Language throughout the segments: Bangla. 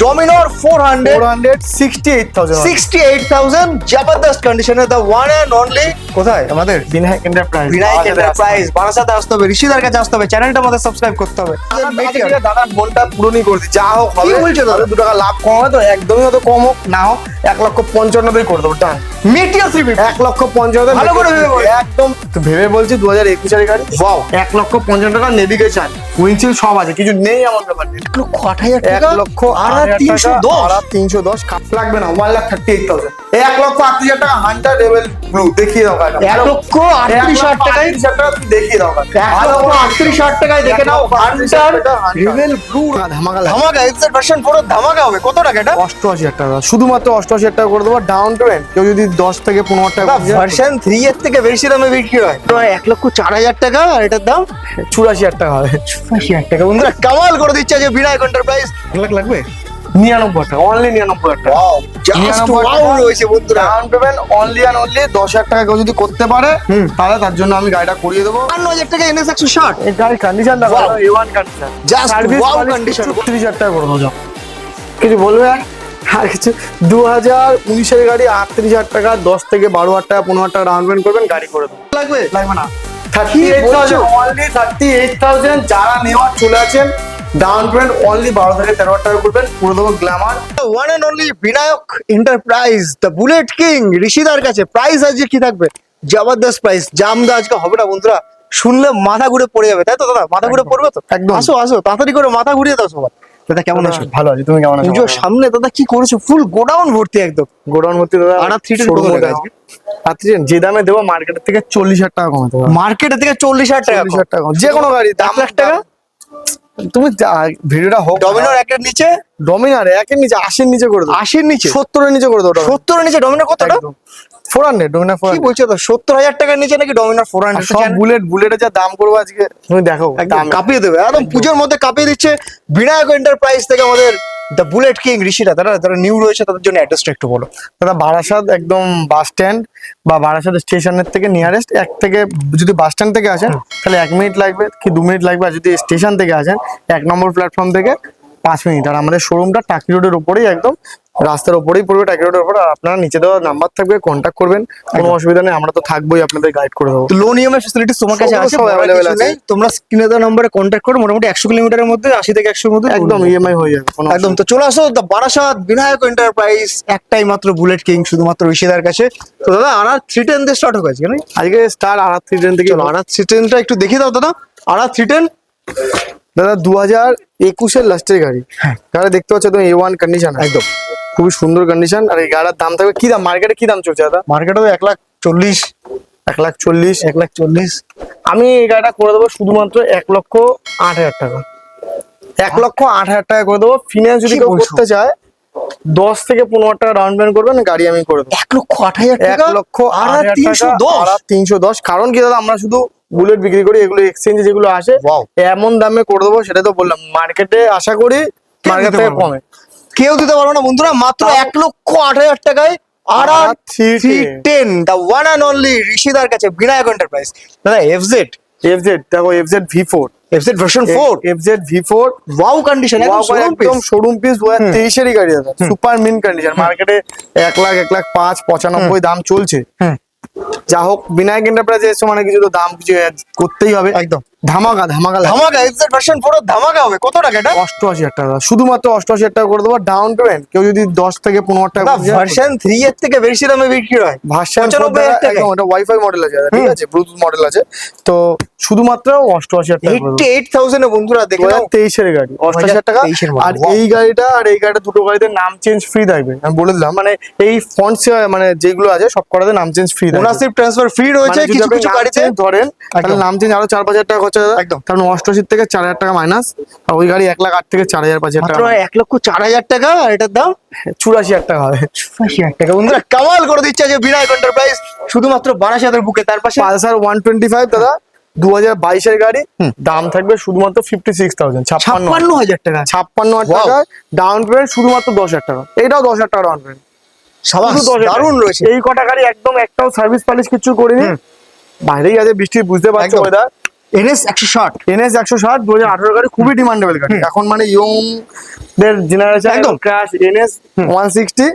ডমিনোর four hundred sixty eight thousand sixty eight thousand জবরদস্ত কন্ডিশনে দ্য ওয়ান অ্যান্ড অনলি কোথায়? আমাদের? বিনায়ক এন্টারপ্রাইজ বিনায়ক এন্টারপ্রাইজ বারাসাতে আসতে হবে ঋষিদার কাছে আসতে হবে চ্যানেলটা আমাদের সাবস্ক্রাইব করতে হবে। দাদার মনটা পূরণই করে যা হোক হবে। বলছো দাদা? দু টাকা লাভ কম হবে তো একদমই হয়তো কম হোক না হোক এক লক্ষ পঞ্চান্নতেই করে দেবো মেটিয়ার থ্রি এক লক্ষ পঞ্চান্ন ভালো করে ভেবে বল। একদম। তো ভেবে বলছি দু হাজার একুশের গাড়ি Wow. এক লক্ষ পঞ্চান্ন টাকা নেভিগেশন উইন্ডশিল্ড সব আছে কিছু নেই আমার ব্যাপার নেই। এক লক্ষ আট হাজার এক লক্ষ আট হাজার তিনশো দশ? তিনশো দশ কাপ লাগবে না one lakh thirty eight thousand এক লক্ষ আটত্রিশ হাজার টাকা হান্টার লেভেল ব্লু দেখিয়ে দাও এক লক্ষ আটত্রিশ হাজার টাকায় আটত্রিশ হাজার টাকা তুমি দেখিয়ে দাও এক লক্ষ আটত্রিশ হাজার টাকায় দেখে নাও হান্টার রিভেল ব্লু ধামাকা ধামাকা এক্সেট ভার্সন ফোর ধামাকা হবে। কত টাকা এটা? অষ্টআশি হাজার টাকা। শুধুমাত্র অষ্টআশি হাজার টাকা করে দেবো ডাউন পেমেন্ট কেউ যদি দশ থেকে পনেরো হাজার টাকা ভার্সন থ্রি এর থেকে বেশি দামে বিক্রি হয়। তো এক লক্ষ চার হাজার টাকা আর এটার দাম? চুরাশি হাজার টাকা হবে। আশি হাজার টাকা। বন্ধুরা কামাল করে দিচ্ছে যে বিনায়ক এন্টারপ্রাইজ লাখ লাগবে? নিরানব্বই টাকা অনলি নিরানব্বই টাকা। রয়েছে বন্ধুরা। Down payment only and only দশ হাজার টাকা কেউ যদি করতে পারে। তাহলে তার জন্য আমি গাড়িটা করিয়ে দেবো। বান্ন হাজার টাকা এনএস একশো ষাট। এই গাড়ির কন্ডিশন দেখো A one condition Just wow condition. তিরিশ হাজার টাকা করে দেবো কিছু বলবে? আর? আর কিছু? দু হাজার উনিশের গাড়ি আটত্রিশ হাজার টাকা দশ থেকে বারো হাজার টাকা পনেরো হাজার টাকা ডাউন পেমেন্ট করবেন গাড়ি করে দেবো। লাগবে? লাগবে না। Thirty eight thousand only thirty eight thousand যারা নেওয়ার চলে আছেন ডাউন পেমেন্ট অনলি বারো থেকে তেরো টাকা করবেন করে দেবো glamour one and only Vinayak enterprise the bullet king ঋষিদার কাছে প্রাইস আজকে কি থাকবে? জবরদস্ত প্রাইস জাম দা আজকে হবে না বন্ধুরা। শুনলে মাথা ঘুরে পড়ে যাবে তাই তো দাদা? মাথা ঘুরে পড়বে তো? একদম। আসো আসো তাড়াতাড়ি করে মাথা ঘুরিয়ে দাও সবার দাদা কেমন আছো? ভালো আছি তুমি কেমন আছো? পুজোর সামনে দাদা কি করেছ? ফুল গোডাউন ভর্তি একদম। গোডাউন ভর্তি দাদা আর থ্রি টেন কত আজকে? যে দামে দেবো মার্কেটের থেকে চল্লিশ হাজার টাকা কমাতে পারব মার্কেটে থেকে চল্লিশ হাজার টাকা চল্লিশ হাজার টাকা কম। যে কোনো গাড়ি এক লাখ টাকা। তুমি যা- ভিডিওটা হোক। ডমিনোর একের নিচে? ডমিনার একের নিচে আশির নিচে করে দাও। আশির নিচে? সত্তরের নিচে করে দাও সত্তরের নিচে ডমিনার কতটা? ফোর হান্ড্রেড ডমিনার ফোর কি বলছো তো? সত্তর হাজার টাকার নিচে নাকি ডমিনোর ফোর সব বুলেট বুলেটের যা দাম করব আজকে তুমি দেখো। একদম কাঁপিয়ে দেবে। একদম পুজোর মধ্যে কাঁপিয়ে দিচ্ছে বিনায়ক এন্টারপ্রাইজ থেকে আমাদের দ্য বুলেট কিং ঋষিরা। তারা নিউ রয়েছে তাদের জন্য অ্যাড্রেসটা একটু বলো। দাদা বারাসাত একদম বাস স্ট্যান্ড বা বারাসাত স্টেশনের থেকে নিয়ারেস্ট এক থেকে যদি বাস স্ট্যান্ড থেকে আসেন তাহলে এক মিনিট লাগবে কি দু মিনিট লাগবে? আর যদি স্টেশন থেকে আসেন এক নম্বর প্ল্যাটফর্ম থেকে পাঁচ মিনিট আর আমাদের শোরুমটা টাকি রোডের উপরেই একদম রাস্তার উপরেই পড়বে টাকি রোডের উপর। আর আপনারা নিচে দেওয়া নাম্বার থাকবে কন্ট্যাক্ট করবেন। কোনো অসুবিধা নেই আমরা তো থাকবোই আপনাদের গাইড করে দেবো। লোন ইএমআই ফ্যাসিলিটিস তোমার কাছে আছে? সব কিছু আছে। তোমরা স্ক্রিনে দেওয়া নম্বরে কন্ট্যাক্ট করো মোটামুটি একশো কিলোমিটারের মধ্যে আশি থেকে একশোর মধ্যে একদম ইএমআই হয়ে যাবে কোনো একদম তো চলে আসো দ্য বারাসাত বিনায়ক এন্টারপ্রাইজ একটাই মাত্র বুলেট কিং শুধুমাত্র ঋষিদার কাছে। তো দাদা আর থ্রি টেন দিয়ে স্টার্ট হয়ে গেছে নাকি আজকে স্টার আর থ্রি টেন থেকে চলো আর থ্রি টেনটা একটু দেখিয়ে দাও দাদা। আর থ্রি টেন দাদা দু হাজার একুশের লাস্টের গাড়ি। গাড়ি দেখতে পাচ্ছ তুমি এ ওয়ান কন্ডিশন একদম। খুবই সুন্দর কন্ডিশন আর এই গাড়ির দাম থাকবে কি দাম মার্কেটে কি দাম চলছে দাদা? মার্কেটে তো এক লাখ চল্লিশ। এক লাখ চল্লিশ। এক লাখ চল্লিশ। আমি এই গাড়িটা করে দেবো শুধুমাত্র এক লক্ষ আট হাজার টাকা। এক লক্ষ আট হাজার টাকা করে দেবো। ফিনান্স যদি কেউ? করতে চায় দশ থেকে পনেরো টাকা ডাউন পেমেন্ট করবেন গাড়ি আমি করে দেবো। এক লক্ষ আট হাজার এক লক্ষ আট হাজার টাকা, তিনশো দশ? কারণ কি দাদা আমরা শুধু বুলেট বিক্রি করি এগুলো এক্সচেঞ্জে যেগুলো আসে এমন দামে করে দেবো সেটা তো বললাম। মার্কেটে আশা করি মার্কেট থেকে কমে। কেউ দিতে পারব না বন্ধুরা। মাত্র এক লক্ষ আট হাজার টাকায় R R three ten the one and only ঋষিদার কাছে বিনায়ক এন্টারপ্রাইজ দাদা এফজেড এফজেড দেখো FZ V four FZ version four FZ V four wow condition একদম শোরুম পিস দু হাজার তেইশেরই গাড়ি দাদা। সুপার মিন কন্ডিশন মার্কেটে এক লাখ এক লাখ পাঁচ পঁচানব্বই দাম চলছে। যা হোক বিনায়ক এন্টারপ্রাইজে এসে মানে কিছু তো দাম কিছু করতেই হবে। একদম। ধামাকা ধামাকা ধামাকা ভার্সন ফোর ধামাকা হবে। কত টাকা এটা? অষ্টআশি হাজার টাকা। শুধুমাত্র অষ্টআশি হাজার টাকা করে দেবো। ডাউন পেমেন্ট কেউ যদি দশ থেকে পনেরো টাকা ভার্সন থ্রি এর থেকে বেশি দামে বিক্রি হয়। ভার্সন ওয়াইফাই মডেল আছে। ঠিক আছে ব্লুটুথ মডেল আছে। তো শুধুমাত্র অষ্টআশি হাজার টাকা করে এইট থাউজেন্ড বন্ধুরা দু দেখে হাজার তেইশের গাড়ি। অষ্টাশি হাজার টাকা। 2023 এর model, আর এই গাড়িটা আর এই গাড়িটা দুটো গাড়িতে নাম চেঞ্জ ফ্রি থাকবে। আমি বলে দিলাম মানে এই ফন্ট মানে যেগুলো আছে সব কটাতে নাম change free ownership transfer free রয়েছে মানে কিছু কিছু গাড়িতে। ধরেন নাম চেঞ্জ আরও চার পাঁচ হাজার টাকা খরচা দাদা একদম। কারণ অষ্টআশি থেকে চার হাজার টাকা মাইনাস আর ওই গাড়ি এক লাখ আট থেকে চার হাজার পাঁচ হাজার টাকা এক লক্ষ চার হাজার টাকা আর এটার দাম? চুরাশি হাজার টাকা হবে। আশি হাজার টাকা। বন্ধুরা কামাল করে দিচ্ছে যে বিনায়ক এন্টারপ্রাইজ শুধুমাত্র বারাসাতের বুকে। তার পাশে পালসার ওয়ান টোয়েন্টি ফাইভ দাদা দু হাজার বাইশের গাড়ি। দাম থাকবে শুধুমাত্র ফিফটি সিক্স থাউজেন্ড ছাপ্পান্ন হাজার টাকা। ছাপ্পান্ন হাজার টাকা। ডাউন পেমেন্ট শুধুমাত্র দশ হাজার টাকা। এইটাও দশ হাজার টাকা ডাউন পেমেন্ট সাবাস শুধু 10,000 দারুণ রয়েছে। এই কটা গাড়ি একদম একটাও সার্ভিস পালিশ কিছু করিনি। বাইরেই আছে বৃষ্টি বুঝতে পারছ। ওয়েদার এনএস একশো ষাট। এনএস একশো ষাট দু হাজার আঠারো গাড়ি খুবই ডিমান্ডেবল গাড়ি। এখন মানে ইয়ং দের জেনারেশন একদম। ক্রাশ এনএস ওয়ান সিক্সটি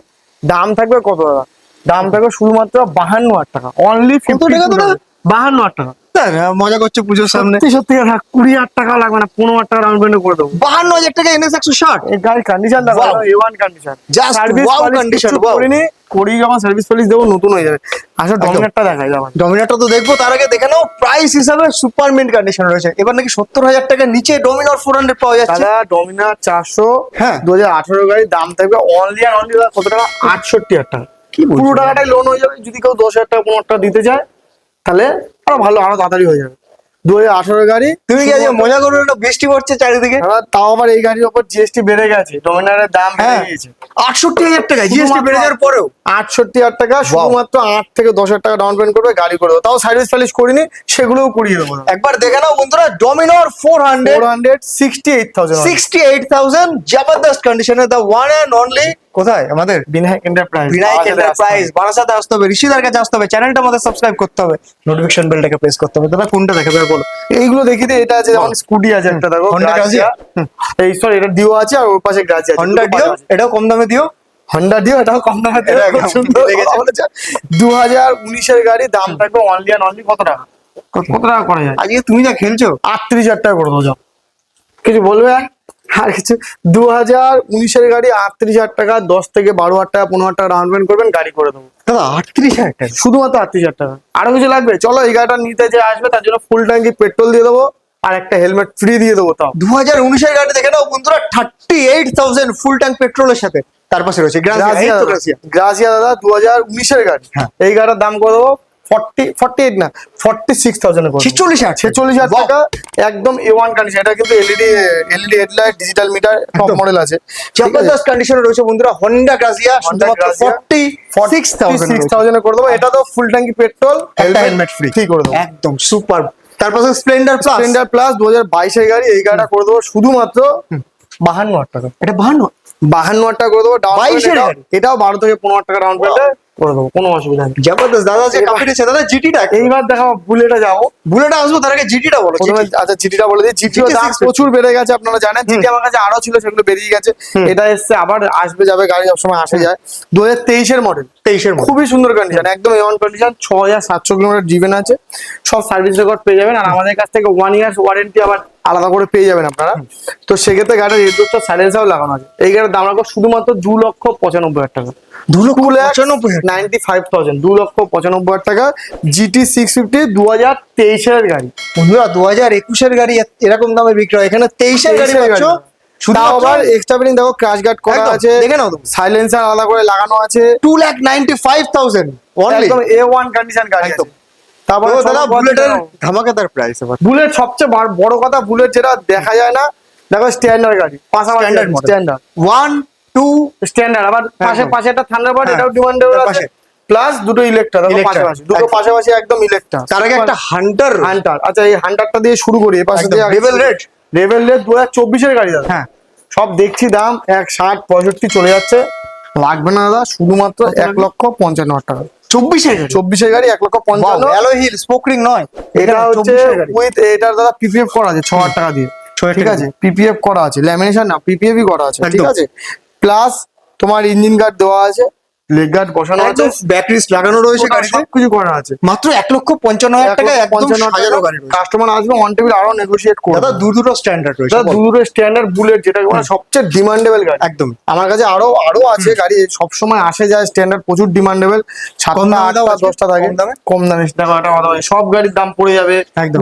দাম থাকবে কত দাদা? দাম থাকবে শুধুমাত্র বাহান্ন হাজার টাকা। অনলি কত টাকা দাদা? বাহান্ন হাজার টাকা। মজা করছে পুজোর সামনে। সত্যি কথা কুড়ি হাজার টাকা লাগবে না পনেরো হাজার টাকা ডাউন পেমেন্ট করে দেবো। বাহান্ন হাজার টাকা এনএস একশো ষাট। গাড়ির কন্ডিশন দেখো. A one condition condition, wow. করিনি। করি যখন সার্ভিস পলিশ দেবো নতুন হয়ে যাবে। আসলে ডমিনেটটা দেখাই যাবে ডমিনারটা তো দেখব তার আগে দেখে নাও প্রাইস হিসাবে সুপার মিন্ট কন্ডিশন রয়েছে। এবার নাকি সত্তর হাজার টাকার নিচে ডমিনার ফোর হান্ড্রেড পাওয়া যাচ্ছে। দাদা ডমিনার চারশো হ্যাঁ। দু হাজার আঠারো গাড়ির দাম থাকবে অনলি আর অনলি কত টাকা? আটষট্টি হাজার টাকা। কি পুরো টাকাটাই লোন হয়ে যাবে যদি কেউ দশ হাজার টাকা পনেরো টাকা দিতে চায় তাহলে আরও ভালো আরও তাড়াতাড়ি হয়ে যাবে। দু হাজার আঠারো গাড়ি তুমি কি আজকে মজা করবে না বৃষ্টি পড়ছে চারিদিকে? দাদা, তাও আবার এই গাড়ির উপর জিএসটি বেড়ে গেছে ডমিনারের দাম বেড়ে হ্যাঁ। আটষট্টি হাজার টাকা জিএসটি বেড়ে যাওয়ার পরেও? আটষট্টি হাজার টাকা শুধুমাত্র আট থেকে দশ হাজার টাকা ডাউন পেমেন্ট করবে গাড়ি করে দেবো। তাও সার্ভিস ফার্ভিস করিনি সেগুলোও করিয়ে দেবো। একবার দেখে নাও বন্ধুরা Dominar four hundred four hundred sixty eight thousand sixty eight thousand জবরদস্ত কন্ডিশনে দ্য ওয়ান অ্যান্ড অনলি কোথায়? আমাদের বিনায়ক এন্টারপ্রাইজ বিনায়ক এন্টারপ্রাইজ বারাসাতে আসতে হবে। ঋষিদার কাছে আসতে হবে। চ্যানেলটা আমাদের সাবস্ক্রাইব করতে হবে। নোটিফিকেশন বেলটাকে প্রেস করতে হবে। দাদা কোনটা দেখাবে বলো। এইগুলো দেখি এটা আছে যেমন স্কুটি আছে একটা দেখো Honda Grazia। Grazia? এই সরি এটা ডিও আছে আর ওর পাশে গ্রাজি আছে। হন্ডা ডিও এটাও কম দামে দিও হন্ডা ডিও এটাও কম দামে এটা খুব সুন্দর। দু হাজার উনিশের গাড়ি দাম থাকবে অনলি আর অনলি কত টাকা? কত টাকা করা যায়? আজকে তুমি যা খেলছো? আটত্রিশ হাজার টাকা করে দেবো যাও। কিছু বলবে? আর? কিছু দু হাজার উনিশের গাড়ি আটত্রিশ হাজার টাকা দশ থেকে বারো হাজার টাকা পনেরো হাজার টাকা ডাউন পেমেন্ট করবেন গাড়ি করে দেবো। দাদা আটত্রিশ হাজার টাকা? শুধুমাত্র আটত্রিশ হাজার টাকা। আরও কিছু লাগবে? চলো এই গাড়িটা নিতে যে আসবে তার জন্য ফুল ট্যাঙ্কি পেট্রোল দিয়ে দেবো আর একটা হেলমেট ফ্রি দিয়ে দেবো তাও। দু হাজার উনিশের গাড়ি দেখে নাও বন্ধুরা thirty eight thousand full tank পেট্রোলের সাথে। তার পাশে রয়েছে গ্রাজিয়া দাদা দু হাজার উনিশের গাড়ি। হ্যাঁ। এই গাড়ির দাম করে দেবো? ফর্টি ফর্টি এইট না ফর্টি সিক্স থাউজেন্ড ছেচল্লিশ হাজার ছেচল্লিশ হাজার টাকা একদম এ ওয়ান কন্ডিশন এটা কিন্তু LED LED headlight digital meter top model আছে। জবরদস্ত কন্ডিশনে রয়েছে বন্ধুরা হন্ডা গ্রাজিয়া শুধুমাত্র forty six thousand six thousand করে দেবো। এটা তো ফুল ট্যাঙ্কি পেট্রোল হেলমেট ফ্রি করে দেবো। একদম সুপার তার পাশে স্প্লেন্ডার প্লাস স্প্লেন্ডার প্লাস দু হাজার বাইশের গাড়ি এই গাড়িটা করে দেবো। শুধুমাত্র বাহান্ন হাজার টাকা। এটা বাহান্ন? বাহান্ন হাজার টাকা করে দেবো। ডাউন 22 এর এটাও বারো থেকে পনেরো হাজার টাকা ডাউন পেমেন্ট করে দেবো কোনো অসুবিধা নেই। জবরদস্ত দাদা যে কাপিটেছে দাদা জিটিটা এইবার দেখাবো বুলেটে যাব। বুলেট আসব তার আগে জিটিটা বলো প্রথমে আচ্ছা জিটিটা বলে দিই। জিটিও দাম প্রচুর বেড়ে গেছে আপনারা জানেন। জিটি আমার কাছে আরও ছিল সেগুলো বেরিয়ে গেছে। এটা এসছে আবার আসবে যাবে গাড়ি সবসময় আসে যায়। দু হাজার তেইশের মডেল তেইশের খুবই সুন্দর কন্ডিশন একদম এমন কন্ডিশন ছ হাজার সাতশো কিলোমিটার জিবেন আছে। সব সার্ভিস রেকর্ড পেয়ে যাবেন। আর আমাদের কাছ থেকে ওয়ান ইয়ার্স ওয়ারেন্টি আবার আলাদা করে পেয়ে যাবেন আপনারা। তো সেক্ষেত্রে গাড়ির রেডুস্টার সাইলেন্সারও লাগানো আছে এই গাড়ির দাম রাখব শুধুমাত্র দু লক্ষ পঁচানব্বই হাজার টাকা। দু লক্ষ পঁচানব্বই হাজার। নাইনটি ফাইভ থাউজেন্ড দু লক্ষ পঁচানব্বই হাজার টাকা। জিটি সিক্স ফিফটি দু হাজার তেইশের গাড়ি। বন্ধুরা দু হাজার একুশের গাড়ি এরকম দামে বিক্রি হয়। এখানে তেইশের গাড়ি পাচ্ছ। গাড়ি। তাও আবার এক্সট্রা বিলিং দেখো গার্ড করা আছে। দেখে নাও তুমি। সাইলেন্সার আলাদা করে লাগানো আছে। Two lakh ninety five thousand একদম এ ওয়ান কন্ডিশন গাড়ি একদম। আছে তারপরে দাদা বুলেটের ধামাকাদার প্রাইস বুলেট সবচেয়ে বড় কথা বুলেট যেটা দেখা যায় না দেখো স্ট্যান্ডার্ড গাড়ি পাশাপাশি স্ট্যান্ডার্ড ওয়ান টু স্ট্যান্ডার্ড আবার পাশে পাশে একটা থান্ডারবার্ড হ্যাঁ, এটাও ডিমান্ডেবল আছে। প্লাস দুটো ইলেকট্রা দেখো পাশাপাশি। দুটো পাশাপাশি একদম ইলেকট্রা তার আগে একটা হান্টার হান্টার আচ্ছা এই হান্টারটা দিয়ে শুরু করি। পাশে দিয়ে Red। রেবেল রেড দু হাজার চব্বিশের গাড়ি দাদা। হ্যাঁ। সব দেখছি দাম এক ষাট পঁয়ষট্টি চলে যাচ্ছে। লাগবে না দাদা শুধুমাত্র এক লক্ষ পঞ্চান্ন হাজার টাকা। চব্বিশের গাড়ি। চব্বিশের গাড়ি এক লক্ষ পঞ্চান্ন। অ্যালো হিল স্পোকরিং নয় এটা হচ্ছে 24 উইথ এটার দাদা পিপিএফ করা আছে ছ হাজার টাকা দিয়ে। ঠিক আছে? পিপিএফ করা আছে ল্যামিনেশন না পিপিএফই করা আছে ঠিক আছে? প্লাস তোমার ইঞ্জিন গার্ড দেওয়া আছে লেগ গার্ড বসানো আছে। ব্যাটারিস লাগানো রয়েছে গাড়িতে। করা আছে। মাত্র এক লক্ষ পঞ্চান্ন হাজার টাকা সাজানো গাড়ি কাস্টমার আসবে অন টেবিল আরও নেগোশিয়েট করবে। দাদা দু দুটো স্ট্যান্ডার্ড রয়েছে দাদা। দুটো স্ট্যান্ডার্ড বুলেট যেটা মানে সবচেয়ে ডিমান্ডেবল গাড়ি। একদম। আমার কাছে আরও আরও আছে গাড়ি সব সময় আসে যায় স্ট্যান্ডার্ড প্রচুর ডিমান্ডেবল সাতটা দামে আটটা দশটা থাকে। কম দামে? সব গাড়ির দাম পড়ে যাবে।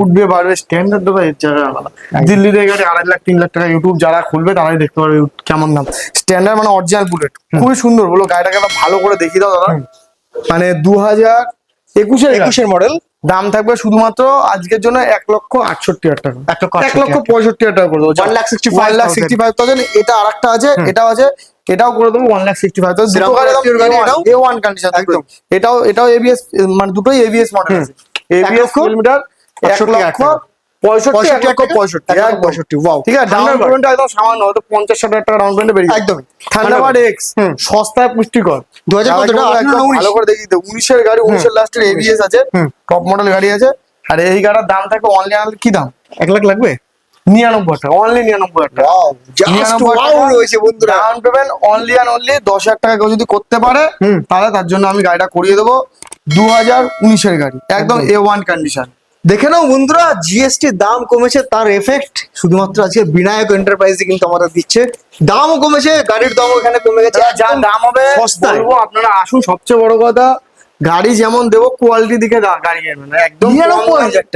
উঠবে বাড়বে স্ট্যান্ডার্ড দাদা এর জায়গায় আলাদা। দিল্লিতে গাড়ি আড়াই লাখ তিন লাখ টাকা ইউটিউব যারা খুলবে তারাই দেখতে পারবে কেমন দাম। স্ট্যান্ডার্ড মানে অরিজিনাল বুলেট খুবই সুন্দর বলো গাড়িটাকে একটা ভালো করে দেখিয়ে দাও দাদা। মানে দু হাজার একুশের একুশের মডেল দাম থাকবে শুধুমাত্র আজকের জন্য এক লক্ষ আটষট্টি হাজার টাকা। এক লক্ষ। পঁয়ষট্টি হাজার টাকা করে দেবো। 1,65,000 one lakh sixty five thousand এটা আর একটা আছে এটাও আছে এটাও করে দেবো one lakh sixty five thousand? A one condition একদম। এটাও এটাও এবিএস মানে দুটোই এবিএস মডেল আছে। এবিএস কিলোমিটার এক লক্ষ। পঁয়ষট্টি এক পঁয়ষট্টি এক পঁয়ষট্টি, wow। ঠিক আছে ডাউন পেমেন্ট একদম সামান্য হয়তো পঞ্চাশ ষাট হাজার টাকা ডাউন পেমেন্ট বেরিয়ে একদমই। থান্ডারবার্ড এক্স সস্তায় পুষ্টিকর। 2000 কত? দাদাকে বলব আঠারো না একদম উনিশ? ভালো করে দেখিয়ে দিতে উনিশের গাড়ি উনিশের লাস্টের এবিএস আছে টপ মডেল গাড়ি আছে। আর এই গাড়ির দাম থাকবে অনলি কি দাম? এক লাখ লাগবে? নিরানব্বই টাকা অনলি নিরানব্বই টাকা। রয়েছে বন্ধুরা। Down payment only and only দশ হাজার টাকা কেউ যদি করতে পারে। তাহলে তার জন্য আমি গাড়িটা করিয়ে দেবো। দু হাজার উনিশের গাড়ি একদম। এ ওয়ান কন্ডিশন দেখে নাও বন্ধুরা জিএসটি দাম কমেছে তার এফেক্ট শুধুমাত্র আজকে বিনায়ক এন্টারপ্রাইজে কিন্তু আমাদের দিচ্ছে। দামও কমেছে গাড়ির দামও এখানে কমে গেছে। যা দাম হবে সস্তায়। বলব আপনারা আসুন সবচেয়ে বড় কথা গাড়ি যেমন দেবো কোয়ালিটি দিকে গাড়ি একদম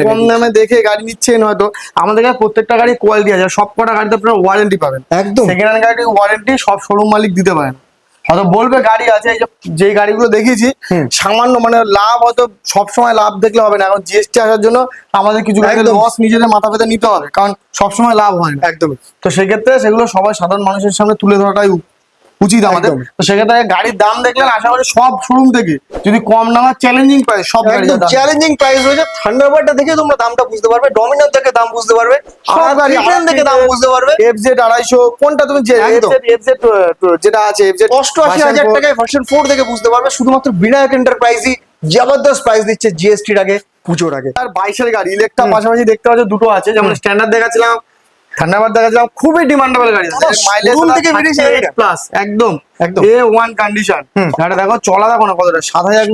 কম দামে- দামে দেখে গাড়ি নিচ্ছেন হয়তো। আমাদের কাছে প্রত্যেকটা গাড়ি কোয়ালিটি আছে সব কটা গাড়িতে আপনারা ওয়ারেন্টি পাবেন। একদম। সেকেন্ড হ্যান্ড গাড়ি ওয়ারেন্টি সব শোরুম মালিক দিতে পারে না হয়তো বলবে গাড়ি আছে যে গাড়িগুলো দেখেছি সামান্য মানে লাভ হয়তো সবসময় লাভ দেখলে হবে না। এখন জিএসটি আসার জন্য আমাদের কিছু। লস নিজেদের মাথা পেতে নিতে হবে কারণ সবসময় লাভ হয় না। একদমই তো সেক্ষেত্রে সেগুলো সবাই সাধারণ মানুষের সামনে তুলে ধরাটাই উচিত আমাদের। তো সেক্ষেত্রে গাড়ির দাম দেখলেন আশা করি সব শোরুম থেকে। যদি কম হয় চ্যালেঞ্জিং প্রাইস সব গাড়ি চ্যালেঞ্জিং প্রাইস রয়েছে। থান্ডারবার্ডটা দেখে তোমরা দামটা বুঝতে পারবে ডমিনার দেখে দাম বুঝতে পারবে সব গাড়ি দেখে দাম বুঝতে পারবে। এফজেড আড়াইশো কোনটা তুমি যে। এফজেড যেটা আছে এফজেড অষ্টআশি হাজার টাকায় ভার্সন ফোর দেখে বুঝতে পারবে। শুধুমাত্র বিনায়ক এন্টারপ্রাইজই জবরদস্ত প্রাইস দিচ্ছে জিএসটির আগে পুজোর আগে। আর বাইশের গাড়ি ইলেকট্রা পাশাপাশি দেখতে পাচ্ছ দুটো আছে। যেমন স্ট্যান্ডার্ড দেখাচ্ছিলাম থান্ডারবার্ড দেখাচ্ছিলাম খুবই ডিমান্ডেবল গাড়ি। থেকে বেরিয়েছে। প্লাস একদম। একদম। A one condition. গাড়ি দেখো চলা দেখো না কতটা। সাত হাজার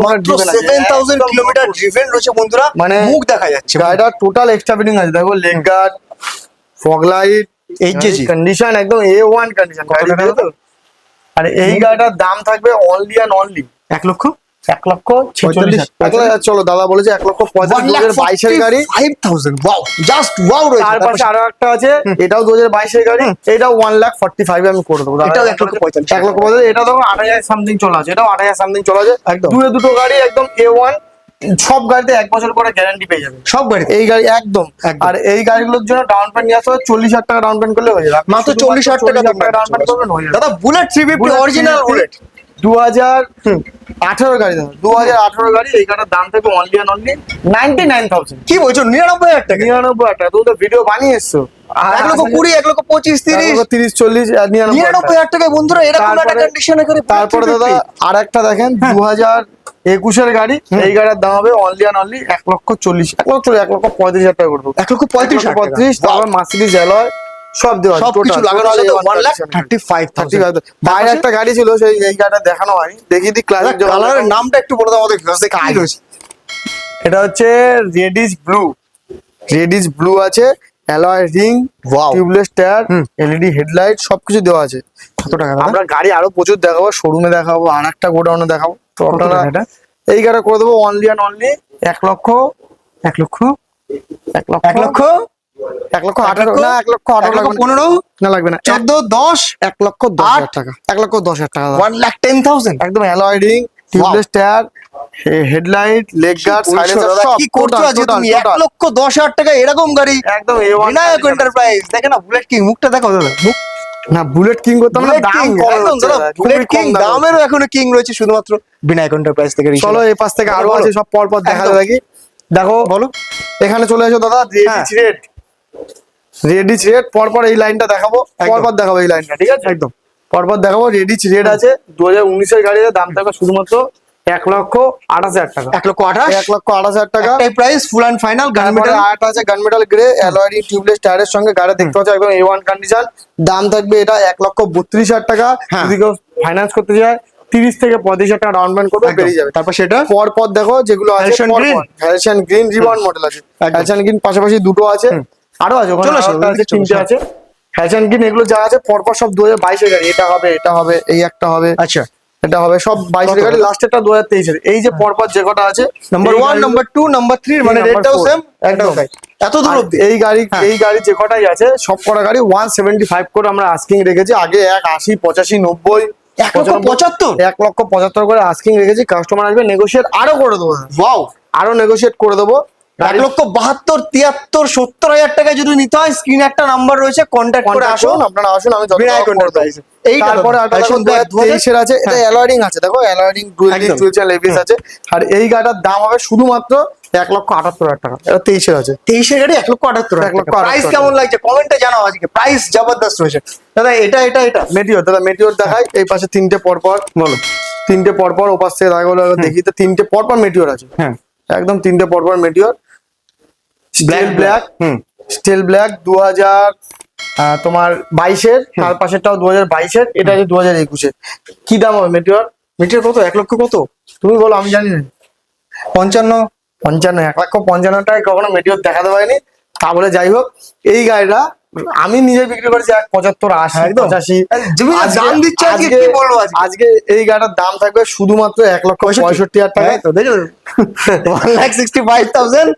সেভেন থাউজেন্ড কিলোমিটার ড্রিভেন রয়েছে বন্ধুরা। মানে মানে মুখ দেখা যাচ্ছে। গাড়িটা টোটাল এক্সট্রা ফিটিং আছে। দেখো leg guard fog light HJG condition একদম এ ওয়ান কন্ডিশন আর এই গাড়িটার দাম থাকবে অনলি অ্যান্ড অনলি এক লক্ষ? এক লক্ষ ছেচল্লিশ চলো দাদা বলেছে এক লক্ষ পঁয়তাল্লিশ বাইশের গাড়ি। Five thousand wow just wow রয়েছে। তার পাশে আরও একটা আছে এটাও দু হাজার বাইশের গাড়ি এটাও ওয়ান লাখ ফর্টি ফাইভ আমি করে দেবো এটাও এক লক্ষ পঁয়তাল্লিশ। এক লক্ষ পঁয়তাল্লিশ এটা দেখো আট হাজার সামথিং চলে আছে এটাও আট হাজার সামথিং চলে আছে। একদম। দূরে দুটো গাড়ি একদম এ ওয়ান সব গাড়িতে এক বছর করে গ্যারান্টি পেয়ে যাবে। সব গাড়ি এই গাড়ি একদম। আর এই গাড়িগুলোর জন্য ডাউন পেমেন্ট নিয়ে আসতে হবে চল্লিশ হাজার টাকা ডাউন পেমেন্ট করলে হয়ে যাবে। মাত্র চল্লিশ হাজার টাকা ডাউন পেমেন্ট করবেন দাদা bullet three fifty original bullet দু হাজার আঠারো গাড়ি দাদা দু হাজার আঠারো গাড়ি এই গাড়ির দাম থাকবে only and only ninety nine thousand কি বলছো? নিরানব্বই হাজার টাকা? নিরানব্বই টাকা। তুমি তো ভিডিও বানিয়ে এসছো। এক লক্ষ কুড়ি এক লক্ষ পঁচিশ তিরিশ। তিরিশ চল্লিশ নিরানব্বই হাজার টাকায় বন্ধুরা এরকম একটা তারপরে- কন্ডিশনে করে তারপরে দাদা আর একটা দেখেন দু হাজার একুশের গাড়ি। এই গাড়ির দাম হবে অনলি অ্যান্ড অনলি এক লক্ষ চল্লিশ এক লক্ষ এক লক্ষ পঁয়ত্রিশ হাজার টাকা করব এক লক্ষ পঁয়ত্রিশ হাজার টাকা। পঁয়ত্রিশ তারপর মার্সিডিজ অ্যালয় সব দেওয়া সব কিছু লাগানো আছে one lakh thirty five thirty বাইরে একটা গাড়ি ছিল সেই এই গাড়িটা দেখানো হয়নি। দেখিয়ে দিই ক্লাসিক কালারের নামটা একটু বলে দাও আমাদের ভিউয়ার্সদের কি রয়েছে এটা হচ্ছে রেডিস ব্লু রেডিস ব্লু আছে alloy ring. Tubeless tyre LED headlight সবকিছু দেওয়া আছে। কত টাকা আমরা গাড়ি আরও প্রচুর দেখাবো শোরুমে দেখাবো আর একটা গোডাউনে দেখাবো। তো আপনারা এটা? এই গাড়ি করে দেবো অনলি অ্যান্ড অনলি এক লক্ষ। এক লক্ষ? এক লক্ষ? এক লক্ষ? এক লক্ষ আঠারো না এক লক্ষ এক আঠারো লাগবে পনেরো? না লাগবে না। চোদ্দ দশ? এক লক্ষ দশ হাজার আট। টাকা। এক লক্ষ দশ হাজার টাকা। ওয়ান লাখ টেন থাউজেন্ড একদম alloy ring tubeless tyre headlight leg guard silencer কি করছ আজকে তুমি? এক লক্ষ দশ হাজার টাকা এরকম গাড়ি? একদম এ বিনায়ক এন্টারপ্রাইজ দেখে না বুলেট কিং মুখটা দেখো দাদা মুখ। না বুলেট কিং আমরা বুলেট দাম কিং কম বুলেট দামেরও এখনও কিং রয়েছে শুধুমাত্র বিনায়ক এন্টারপ্রাইজ থেকে চলো এই পাশ থেকে আরও আছে সব পর পর দেখা একদম। দেখি। বলো। এখানে চলে এসো দাদা রেডিচ রেড রেডিচ রেড পর পর এই লাইনটা দেখাবো। একদম। পর পর দেখাবো এই লাইনটা ঠিক আছে? একদম। পর পর দেখাবো রেডিচ রেড আছে। দু হাজার উনিশের গাড়িতে দাম থাকবে শুধুমাত্র এক লক্ষ আঠাশ হাজার টাকা। এক লক্ষ আঠাশ? এক লক্ষ আঠাশ হাজার টাকা। প্রাইস ফুল অ্যান্ড ফাইনাল গান তারপরে মেটাল আট আছে গ্রে অ্যালয়েডি টিউবলেস টায়ারের সঙ্গে গাড়ি দেখতে পাচ্ছ একদম এ ওয়ান কন্ডিশন দাম থাকবে এটা এক লক্ষ বত্রিশ হাজার টাকা। হ্যাঁ। যদি কেউ ফাইন্যান্স করতে যায় তিরিশ থেকে পঁয়ত্রিশ হাজার টাকা ডাউন পেমেন্ট করবে বেরিয়ে যাবে। তারপর সেটা? পর পর দেখো যেগুলো গ্রিন রিবন মডেল আছে। গ্রিন পাশাপাশি দুটো আছে। আরও আছে ওখানে একটা তিনটে আছে। হ্যালশন গ্রিন এগুলো যা আছে পর পর সব দু হাজার বাইশের গাড়ি। এটা হবে এটা হবে এই একটা হবে। আচ্ছা। এটা হবে সব বাইশের গাড়ি গাড়ি। লাস্টেরটা দু হাজার তেইশের। এই যে পর পর যে কটা আছে number one number two number three মানে রেটটাও সেম একটাও এত দূর অব্দি এই গাড়ি হ্যাঁ। এই গাড়ি যে কটাই আছে সব কটা গাড়ি ওয়ান সেভেন্টি ফাইভ করে আমরা আস্কিং রেখেছি। আগে এক আশি পঁচাশি নব্বই এক লক্ষ পঁচাত্তর? এক লক্ষ পঁচাত্তর করে আস্কিং রেখেছি। কাস্টমার আসবে নেগোশিয়েট আরও করে দেবো। ওয়াও আরও নেগোশিয়েট করে দেবো। এক লক্ষ বাহাত্তর তিয়াত্তর সত্তর হাজার টাকায় যদি নিতে হয় স্ক্রিনে একটা নাম্বার রয়েছে কন্ট্যাক্ট করে আসুন। আপনারা আসুন আমি বিনায়ক। Enterprise। এইটা তারপরে দেখো তেইশের আছে এটা আছে। আছে। আর এই দাম হবে শুধুমাত্র এক লক্ষ আটাত্তর হাজার টাকা। এটা তেইশের আছে। তেইশের গাড়ি এক লক্ষ আটাত্তর এক লক্ষ প্রাইস কেমন লাগছে? কমেন্টে জানাও আজকে। প্রাইস জবরদস্ত রয়েছে দাদা এটা এটা এটা। মেটিওর দাদা মেটিওর দেখাই। এই পাশে তিনটে পর পর বলো। তিনটে পর পর ওপাশ থেকে দেখা গেলো দেখি। তো তিনটে পর পর মেটিওর আছে। হ্যাঁ। একদম তিনটে পর পর meteor steel black hmm. Steel black দু হাজার তোমার বাইশের তার পাশেরটাও দু হাজার বাইশের এটা আছে দু হাজার একুশের। কি দাম হবে মেটিওর মেটিওর কত? এক লক্ষ কত? তুমি বলো আমি জানি না। পঞ্চান্ন পঞ্চান্ন এক লক্ষ পঞ্চান্ন টাকায় কখনো মেটিওর দেখাতে পারিনি। তা বলে যাই হোক এই গাড়িটা আমি নিজে বিক্রি করেছি এক পঁচাত্তর আশি একদম। পঁচাশি। দাম দিচ্ছ আজকে কি বলব আজকে? এই গাড়িটার দাম থাকবে শুধুমাত্র এক লক্ষ পঁয়ষট্টি। হাজার টাকা। হ্যাঁ তো দেখো one lakh sixty five thousand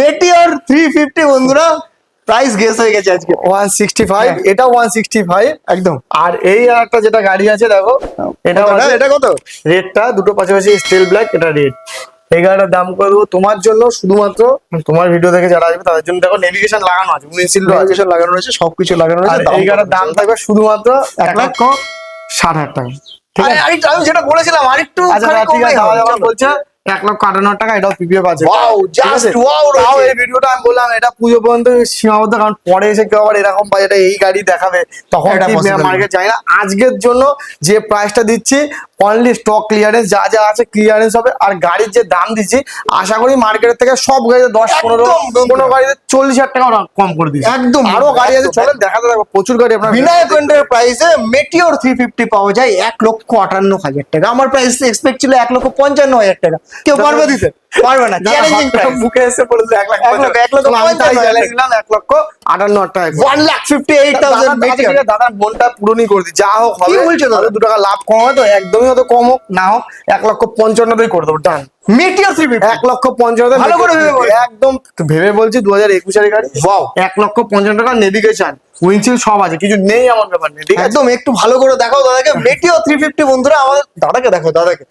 meteor three fifty বন্ধুরা। প্রাইস গেস হয়ে গেছে আজকে। ওয়ান সিক্সটি ফাইভ হ্যাঁ। এটা ওয়ান সিক্সটি ফাইভ একদম। আর এই আর একটা যেটা গাড়ি আছে দেখো এটা? এটা কত? রেডটা দুটো পাশাপাশি স্টিল ব্ল্যাক এটা রেড এই গাড়িটার দাম করে দেবো তোমার জন্য শুধুমাত্র তোমার ভিডিও দেখে যারা আসবে তাদের জন্য দেখো নেভিগেশন লাগানো আছে উইন্ডশিল্ড Navigation লাগানো রয়েছে সবকিছু লাগানো রয়েছে এই গাড়ির দাম থাকবে শুধুমাত্র এক লক্ষ ষাট হাজার টাকা ঠিক আছে? আমি যেটা বলেছিলাম আরেকটু আচ্ছা। বলছে এক লক্ষ আটান্ন টাকা এটাও পিপিএফ আছে। এই ভিডিওটা আমি বললাম এটা পুজো পর্যন্ত সীমাবদ্ধ কারণ পরে এসে কেউ আবার এরকম বাজেটে এই গাড়ি দেখাবে তখন এটা মার্কেট যায় না। আজকের জন্য যে প্রাইসটা দিচ্ছি অনলি স্টক ক্লিয়ারেন্স যা যা আছে ক্লিয়ারেন্স হবে। আর গাড়ির যে দাম দিচ্ছি আশা করি মার্কেটের থেকে সব গাড়িতে দশ পনেরো কোনো গাড়িতে চল্লিশ হাজার টাকা কম করে দিচ্ছি একদম, আরও গাড়ি আছে চলেন দেখাতে থাকব। প্রচুর গাড়ি আপনার বিনায়ক এন্টারপ্রাইজে মেটিওর থ্রি ফিফটি পাওয়া যায় এক লক্ষ আটান্ন হাজার টাকা। আমার প্রাইস এক্সপেক্ট ছিল এক লক্ষ পঞ্চান্ন হাজার টাকা। কেউ পারবে দিতে? পারবে না। চ্যালেঞ্জিং প্রাইস মুখে এসে বলেছে এক লাখ এক লক্ষ- এক লক্ষ তাহলে আমি তাই পঞ্চান্ন হাজার চ্যালেঞ্জ দিলাম এক লক্ষ আটান্ন টাকা ওয়ান লাখ ফিফটি এইট দাদা- থাউজেন্ড দাদা ঠিক আছে, দাদার মনটা পূরণই করে দিই। যা হোক হবে কি বলছো দাদা? দু টাকা লাভ কম হয় তো একদমই হয়তো কম হোক না হোক এক লক্ষ পঞ্চান্নতেই করে দেবো ডান থ্রি এক লক্ষ পঞ্চান্ন ভালো করে ভেবে একদম ভেবে বলছি দু হাজার একুশের গাড়ি। Wow. এক লক্ষ পঞ্চান্ন টাকা নেভিগেশন উইন্ডশিল্ড সব আছে কিছু নেই আমার ব্যাপার নেই একদম একটু ভালো করে দাদাকে। মেটিও থ্রি ফিফটি বন্ধুরা আমাদের দাদাকে দেখো দাদাকে।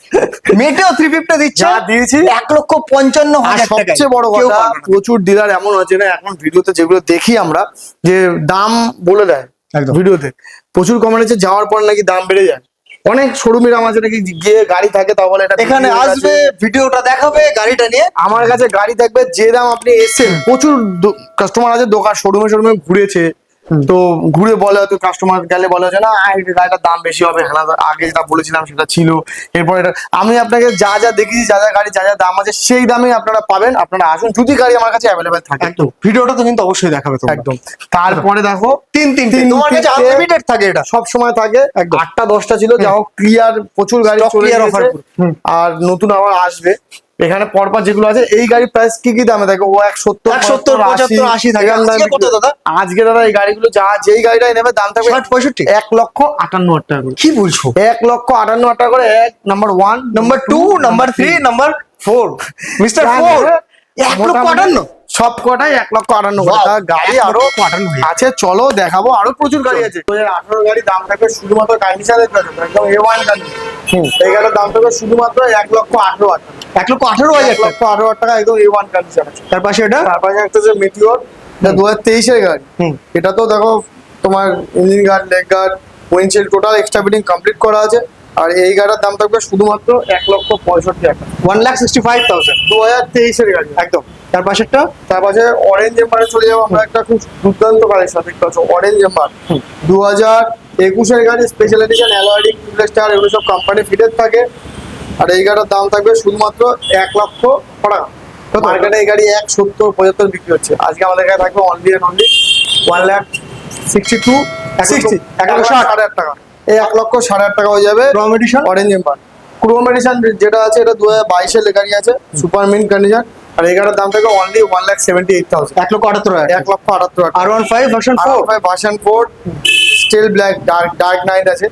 মেটিও থ্রি ফিফটি দিচ্ছে দিয়েছি। এক লক্ষ পঞ্চান্ন সবচেয়ে বড় কথা প্রচুর ডিলার এমন আছে না এখন ভিডিওতে যেগুলো দেখি আমরা যে দাম বলে দেয় একদম। ভিডিওতে প্রচুর কমেন্ট আছে যাওয়ার পর নাকি দাম বেড়ে যায়। অনেক শোরুমের আমার নাকি গিয়ে গাড়ি থাকে তাহলে এটা এখানে। আসবে ভিডিওটা দেখাবে গাড়িটা নিয়ে আমার কাছে গাড়ি থাকবে যে দাম আপনি এসেছেন প্রচুর কাস্টমার আছে দোকান শোরুমে শোরুমে ঘুরেছে তো ঘুরে বলে হয়তো কাস্টমার গেলে বলে যে না গাড়িটার দাম বেশি হবে। হ্যাঁ আগে যেটা বলেছিলাম সেটা ছিল। এরপর এটা আমি আপনাকে যা যা দেখেছি যা যা গাড়ি যা যা দাম আছে সেই দামে আপনারা পাবেন। আপনারা আসুন যদি গাড়ি আমার কাছে অ্যাভেলেবেল থাকে। একদম। ভিডিওটা তো কিন্তু অবশ্যই দেখাবে তো একদম। তারপরে দেখো তিন তিন তিন তোমার কাছে আনলিমিটেড থাকে এটা। সব সময় থাকে। একদম। আটটা দশটা ছিল যা হোক ক্লিয়ার প্রচুর গাড়ি পুরো। হুম। আর নতুন আবার আসবে। এখানে পরপর যেগুলো আছে এই গাড়ির প্রাইস কি কি দামে? থাকে ও এক সত্তর সত্তর, পঁচাত্তর, আশি থাকে। আজকে দাদা? এই গাড়িগুলো যা যেই গাড়িটাই নেবে দাম থাকবে ষাট পঁয়ষট্টি? এক লক্ষ আটান্ন হাজার টাকা করে। কি বলছো? এক লক্ষ আটান্ন হাজার টাকা করে এক number one number two number three number four mister four এক লক্ষ আটান্ন? সব কটাই এক লক্ষ আটান্ন গাড়ি আরও আটান্ন আছে চলো দেখাবো আরও প্রচুর গাড়ি আছে। দু হাজার আঠারো গাড়ি দাম থাকবে শুধুমাত্র কন্ডিশনের একদম এ ওয়ান কন্ডিশন এই গাড়ির দাম থাকবে শুধুমাত্র এক লক্ষ আঠারো হাজার এক লক্ষ আঠারো হাজার লক্ষ আঠারো হাজার টাকা একদম এ ওয়ান কন্ডিশন তার পাশে এটা? তারপরে একটা যে মেটিওর এটা দু হাজার তেইশের গাড়ি। এটা তো দেখো তোমার engine guard leg guard windshield total extra fitting complete করা আছে। আর এই গাড়ির দাম থাকবে শুধুমাত্র এক লক্ষ পঁয়ষট্টি টাকা। One lakh sixty five thousand দু হাজার তেইশের গাড়ি। একদম। তার পাশেরটা? তার পাশে অরেঞ্জ এম্বারে চলে যাব আমরা একটা খুব দুর্দান্ত কালেকশন দেখতে পাচ্ছ অরেঞ্জ এম্বার দু হাজার একুশের গাড়ি স্পেশাল এডিশন অ্যালোয়ারিং স্টার এগুলো সব কোম্পানি ফিটেড থাকে। আর এই গাড়ির দাম থাকবে শুধুমাত্র এক লক্ষ টাকা? মার্কেটে এই গাড়ি এক সত্তর পঁচাত্তর বিক্রি হচ্ছে। আজকে আমাদের কাছে থাকবে only and only one lakh sixty two sixty এক লক্ষ ষাট? হাজার টাকা। এই এক লক্ষ ষাট হাজার টাকা হয়ে যাবে রম edition orange ember chrome edition যেটা আছে এটা দু হাজার বাইশের লেখারি আছে সুপার মিন কন্ডিশন আর এই গাড়ির দাম থাকবে only one lakh seventy eight thousand এক লক্ষ আটাত্তর হাজার। এক লক্ষ আটাত্তর আর one five version four five version four steel black dark dark night আছে।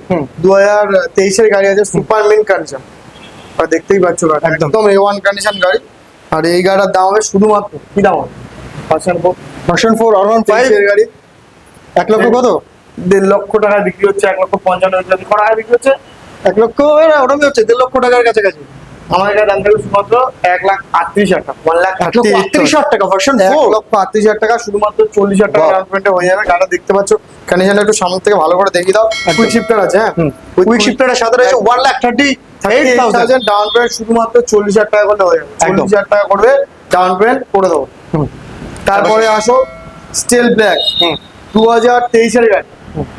দু হাজার তেইশের গাড়ি আছে সুপার মিন কন্ডিশন আর দেখতেই পাচ্ছ একদম। এ ওয়ান কন্ডিশন গাড়ি। আর এই গাড়ির দাম হবে শুধুমাত্র কি দাম হবে? ভার্সন ফোর ভার্সন ফোর আর ওয়ান ফাইভ তেইশের গাড়ি। এক লক্ষ কত? দেড় লক্ষ টাকা বিক্রি হচ্ছে এক লক্ষ পঞ্চান্ন হাজার কটা বিক্রি হচ্ছে? এক লক্ষ এরা ওরমই হচ্ছে দেড় লক্ষ টাকার কাছাকাছি। আমার এখানে দাম থাকবে শুধুমাত্র এক লাখ আটত্রিশ হাজার টাকা ওয়ান লাখ আটত্রিশ হাজার টাকা ভার্সন এক লক্ষ আটত্রিশ হাজার টাকা শুধুমাত্র চল্লিশ হাজার টাকা. ডাউন পেমেন্টে হয়ে যাবে। গাড়িটা দেখতে পাচ্ছ কন্ডিশনটা একটু সামনে থেকে ভালো করে দেখিয়ে দাও। কুইক শিফটার আছে হ্যাঁ? উইক শিফটারের সাথে রয়েছে one lakh thirty eight thousand down payment শুধুমাত্র চল্লিশ হাজার টাকা করলে হয়ে যাবে। একদম। চল্লিশ হাজার টাকা করবে ডাউন পেমেন্ট করে দেবো। তারপরে আসো স্টিল ব্ল্যাক দু হাজার তেইশের গাড়ি।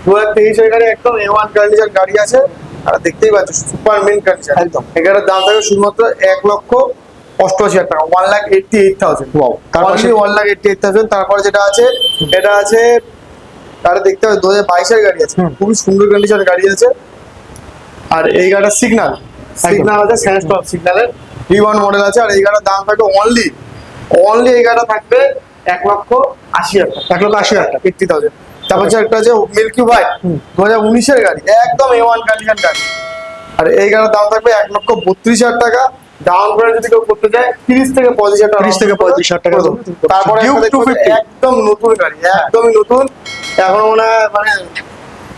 দু হাজার তেইশের গাড়ি একদম এ ওয়ান কন্ডিশন গাড়ি আছে। আর দেখতেই পাচ্ছ সুপার মেন কন্ডিশন একদম। এখানে দাম থাকবে শুধুমাত্র এক লক্ষ অষ্টআশি হাজার টাকা। One lakh eighty eight thousand তারপর one lakh eighty eight thousand তারপরে যেটা আছে এটা আছে গাড়ি দেখতে হবে দু হাজার বাইশের গাড়ি আছে। খুবই সুন্দর কন্ডিশনের গাড়ি আছে। আর এই গাড়িটা সিগনাল সিগনাল আছে স্যান্ডস্টপ সিগনালের ভি ওয়ান মডেল আছে আর এই গাড়ির দাম থাকবে অনলি অনলি এই গাড়িটা থাকবে এক লক্ষ আশি হাজার এক লক্ষ আশি হাজার টাকা এইটটি থাউজেন্ড তারপর হচ্ছে একটা আছে মিল্কি হোয়াইট দু হাজার উনিশের গাড়ি একদম এ ওয়ান কন্ডিশন গাড়ি। আর এই গাড়ির দাম থাকবে এক লক্ষ বত্রিশ হাজার টাকা। ডাউন পেমেন্ট যদি কেউ করতে চায় তিরিশ থেকে পঁয়ত্রিশ হাজার টাকা 30 থেকে 35 হাজার টাকা তারপরে Duke একটা দেখতে পাচ্ছি 250 একদম নতুন গাড়ি একদমই নতুন। এখন মনে হয় মানে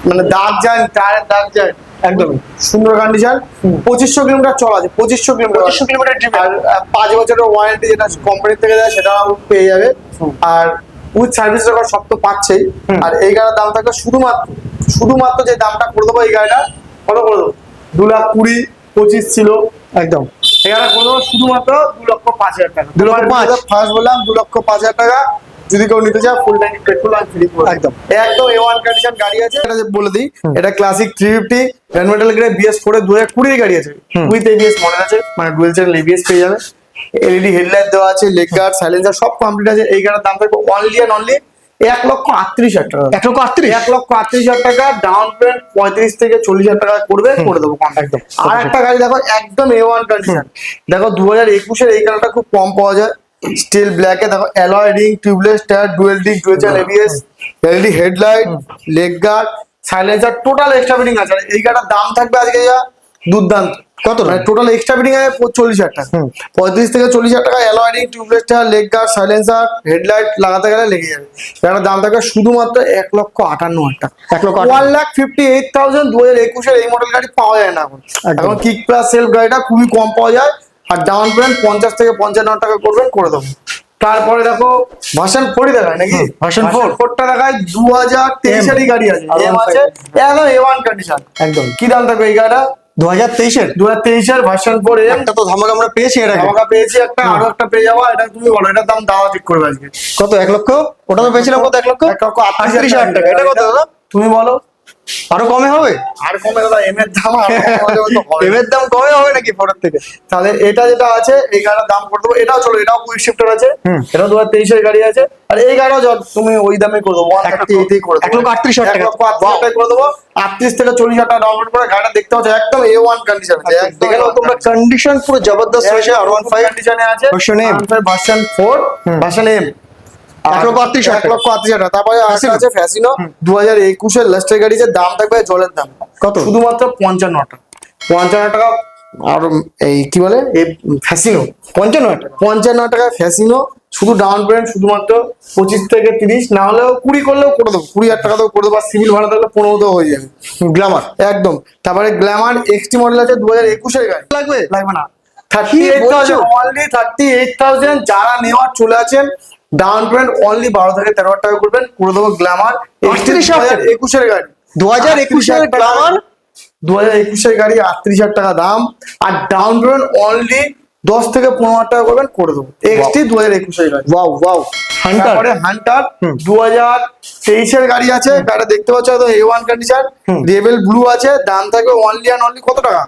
মানে দাগ যায় টায়ারের দাগ যায়। একদমই। সুন্দর কন্ডিশন পঁচিশশো কিলোমিটার চলা আছে পঁচিশশো কিলোমিটার 2500 কিলোমিটার। আর পাঁচ বছরের ওয়ারেন্টি যেটা কোম্পানি থেকে দেয় সেটা পেয়ে যাবে। আর উইথ সার্ভিস রেকর্ড সব তো পাচ্ছেই। আর এই গাড়ির দাম থাকবে শুধুমাত্র শুধুমাত্র যে দামটা করে দেবো এই গাড়িটা কত করে দেবো? দু লাখ কুড়ি পঁচিশ ছিল। একদম। এখানে করে দেবো শুধুমাত্র দু লক্ষ পাঁচ হাজার টাকা। দু লক্ষ পাঁচ? ফার্স্ট বললাম দু লক্ষ পাঁচ হাজার টাকা। যদি কেউ নিতে চায় ফুল ট্যাঙ্ক পেট্রোল আর ফ্রি একদম। একদম এ ওয়ান কন্ডিশন গাড়ি আছে। এটা যে বলে দিই এটা classic three fifty grand grade BS four দু হাজার কুড়ির গাড়ি আছে। উইথ এবিএস মডেল আছে মানে ডুয়েল চ্যানেল এবিএস পেয়ে যাবে। এলইডি হেডলাইট দেওয়া আছে লেগ গার্ড সাইলেন্সার সব কমপ্লিট আছে। এই গাড়ির দাম থাকবে অনলি অ্যান্ড অনলি এক লক্ষ আটত্রিশ হাজার টাকা। এক লক্ষ আটত্রিশ? এক লক্ষ আটত্রিশ হাজার টাকা ডাউন পেমেন্ট পঁয়ত্রিশ থেকে চল্লিশ হাজার টাকা করবে করে দেবো একদম। আর একটা গাড়ি দেখো একদম এ ওয়ান কন্ডিশন দেখো দু হাজার একুশের এই কালারটা খুব কম পাওয়া যায়। স্টিল ব্ল্যাকে দেখো alloy ring tubeless tyre dual disc dual ABS LED headlight leg guard silencer total extra fitting আছে। এই গাড়িটার দাম থাকবে আজকে যা দুর্দান্ত। কত? মানে টোটাল এক্সট্রা ফিটিং আছে চল্লিশ হাজার টাকা। পঁয়ত্রিশ থেকে চল্লিশ হাজার টাকা alloy ring tubeless tyre leg guard silencer headlight লাগাতে গেলে লেগে যাবে। এটার দাম থাকবে শুধুমাত্র এক লক্ষ আটান্ন হাজার টাকা। এক লক্ষ। One lakh fifty eight thousand দু হাজার একুশের এই মডেল গাড়ি পাওয়া যায় না এখন। এখন কিক প্লাস সেলফ গাড়িটা খুবই কম পাওয়া যায়। আর ডাউন পেমেন্ট পঞ্চাশ থেকে পঞ্চান্ন টাকা করবেন করে দেবো। তারপরে দেখো ভার্সন ফোরই দেখায় নাকি? হুম, ফোর। ফোরটা দেখায় দু হাজার তেইশেরই গাড়ি আছে। এম আছে। একদম এ ওয়ান কন্ডিশন একদম। কি দাম থাকবে এই গাড়িটা? দু হাজার তেইশের। দু হাজার তেইশের ভার্সন ফোর এম একটা তো ধামাকা আমরা পেয়েছি এর আগে। পেয়েছি একটা আরও একটা পেয়ে যাব এটা তুমি বলো এটার দাম দাওয়া ঠিক করবে আজকে। কত? এক লক্ষ? ওটা তো পেয়েছিলাম কত? এক লক্ষ? এক লক্ষ আটত্রিশ হাজার টাকা। এটা কত দাদা? তুমি বলো। আরও কমে হবে? আর কমে দাদা এম এর দাম কমে হবে। এম এর দাম কমে হবে নাকি ফোরের থেকে? তাহলে এটা যেটা আছে এই গাড়ির দাম করে দেবো। এটাও চলো এটাও কুইক শিফটার আছে। এটাও দু হাজার তেইশের গাড়ি আছে। আর এই গাড়িও তুমি ওই দামে করে দেবো ওয়ান থার্টি এইটেই করে দেবো। এক লক্ষ আটত্রিশ হাজার টাকা। করে দেবো। আটত্রিশ থেকে চল্লিশ হাজার টাকা ডাউনলোড করে গাড়িটা দেখতে পাচ্ছ একদম এ ওয়ান কন্ডিশন দেখে নাও তোমরা কন্ডিশন পুরো জবরদস্ত রয়েছে আর ওয়ান ফাইভ কন্ডিশনে আছে। ভার্সন ফোর ভার্সন এম এক লক্ষ আটত্রিশ হাজার এক লক্ষ আটত্রিশ হাজার তারপরে আরেকটা আছে ফ্যাসিনো। দু হাজার একুশের লাস্টের গাড়ি যে দাম থাকবে জলের দাম। কত? শুধুমাত্র পঞ্চান্ন টাকা। পঞ্চান্ন টাকা আর এই কি বলে? এই ফ্যাসিনো। পঞ্চান্ন হাজার টাকা। পঞ্চান্ন টাকা ফ্যাসিনো। শুধু ডাউন পেমেন্ট শুধুমাত্র পঁচিশ থেকে তিরিশ। না হলেও কুড়ি করলেও করে দেবো। কুড়ি হাজার টাকা তো করে দেবো। সিভিল ভাড়া থাকলে পনেরো হয়ে যাবে। গ্ল্যামার একদম। তারপরে গ্ল্যামার এক্সটি মডেল আছে দু হাজার একুশের গাড়ি। লাগবে? লাগবে না। থার্টি এইট বলছো? Thousand only thirty eight thousand যারা নেওয়ার চলে আছেন ডাউন পেমেন্ট অনলি বারো থেকে তেরো হাজার টাকা করবেন। করে দেবো গ্ল্যামার। আটত্রিশ হাজার? একুশের গাড়ি। দু হাজার একুশের গ্ল্যামার। দু হাজার একুশের গাড়ি আটত্রিশ হাজার টাকা দাম। আর ডাউন পেমেন্ট অনলি দশ থেকে পনেরো হাজার টাকা করবেন করে দেবো। এক্সটি দু হাজার একুশের গাড়ি। ওয়াও ওয়াও হান্টার দু হাজার তেইশের গাড়ি আছে। গাড়ি দেখতে পাচ্ছ A one condition. Rebel blue আছে। দাম থাকবে অনলি অ্যান্ড অনলি কত টাকা?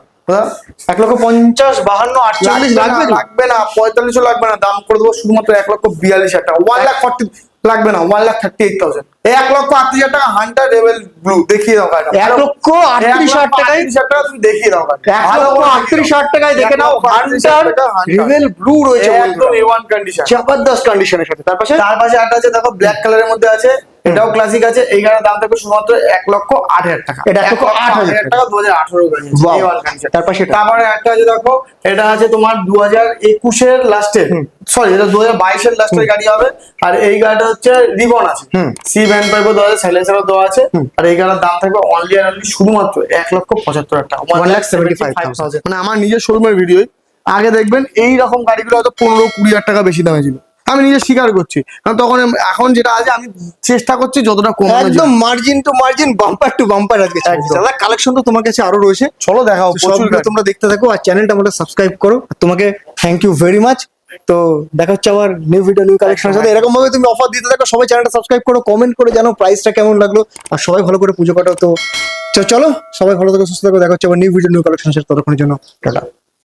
এক লক্ষ পঞ্চাশ বাহান্ন আটচল্লিশ লাগবে লাগবে না, লাগবে পঁয়তাল্লিশও লাগবে না দাম করে দেবো শুধুমাত্র এক লক্ষ বিয়াল্লিশ হাজার টাকা। ওয়ান লাখ ফর্টি লাগবে না one lakh thirty eight thousand এক লক্ষ আটত্রিশ হাজার টাকা হান্টার রেবেল ব্লু দেখিয়ে দাও এক লক্ষ আটত্রিশ হাজার টাকায় টাকা তুমি দেখিয়ে দাও গাড়িটা। এক লক্ষ আটত্রিশ হাজার টাকায় দেখে নাও হান্টার ব্লু রয়েছে একদম। এ ওয়ান কন্ডিশন জবরদস্ত কন্ডিশনের সাথে। তার পাশে? তার পাশে একটা আছে দেখো ব্ল্যাক কালারের মধ্যে আছে। এটাও ক্লাসিক আছে এই গাড়ির দাম থাকবে শুধুমাত্র এক লক্ষ আট হাজার টাকা। এটা এক লক্ষ আট হাজার টাকা। দু হাজার আঠারো গাড়ি আছে, Wow. A1 condition। তার পাশে এটা। তারপরে একটা আছে দেখো এটা আছে তোমার দু হাজার একুশের লাস্টে সরি এটা দু হাজার বাইশের লাস্টের গাড়ি হবে আর এই গাড়িটা হচ্ছে রিবন আছে। সি ব্যান্ড পাইপও দেওয়া আছে সাইলেন্সারও দেওয়া আছে। আর এই গাড়ির দাম থাকবে অনলি আর অনলি শুধুমাত্র এক লক্ষ পঁচাত্তর হাজার টাকা। One lakh seventy five thousand। মানে আমার নিজের শোরুমের ভিডিও আগে দেখবেন এই রকম গাড়িগুলো হয়তো পনেরো কুড়ি হাজার টাকা বেশি দামে ছিল। আমি নিজে স্বীকার করছি। কারণ তখন এখন যেটা আছে আমি চেষ্টা করছি যতটা কম একদম margin to margin bumper to bumper আজকে দাদা কালেকশন তো তোমার কাছে আরও রয়েছে। চলো দেখাও তোমরা দেখতে থাকো আর চ্যানেলটা আমাদের সাবস্ক্রাইব করো। তোমাকে থ্যাংক ইউ ভেরি মাচ তো দেখা হচ্ছে আবার নিউ ভিডিও নিউ কালেকশন সাথে। এরকম ভাবে তুমি অফার দিতে থাকো সবাই চ্যানেলটা সাবস্ক্রাইব করো কমেন্ট করে জানো প্রাইসটা কেমন লাগল। আর সবাই ভালো করে পুজো কাটাও তো। চলো সবাই ভালো থাকো সুস্থ থাকো। দেখা হচ্ছে আবার নিউ ভিডিও নিউ কালেকশন সাথে ততক্ষণের জন্য। টাটা।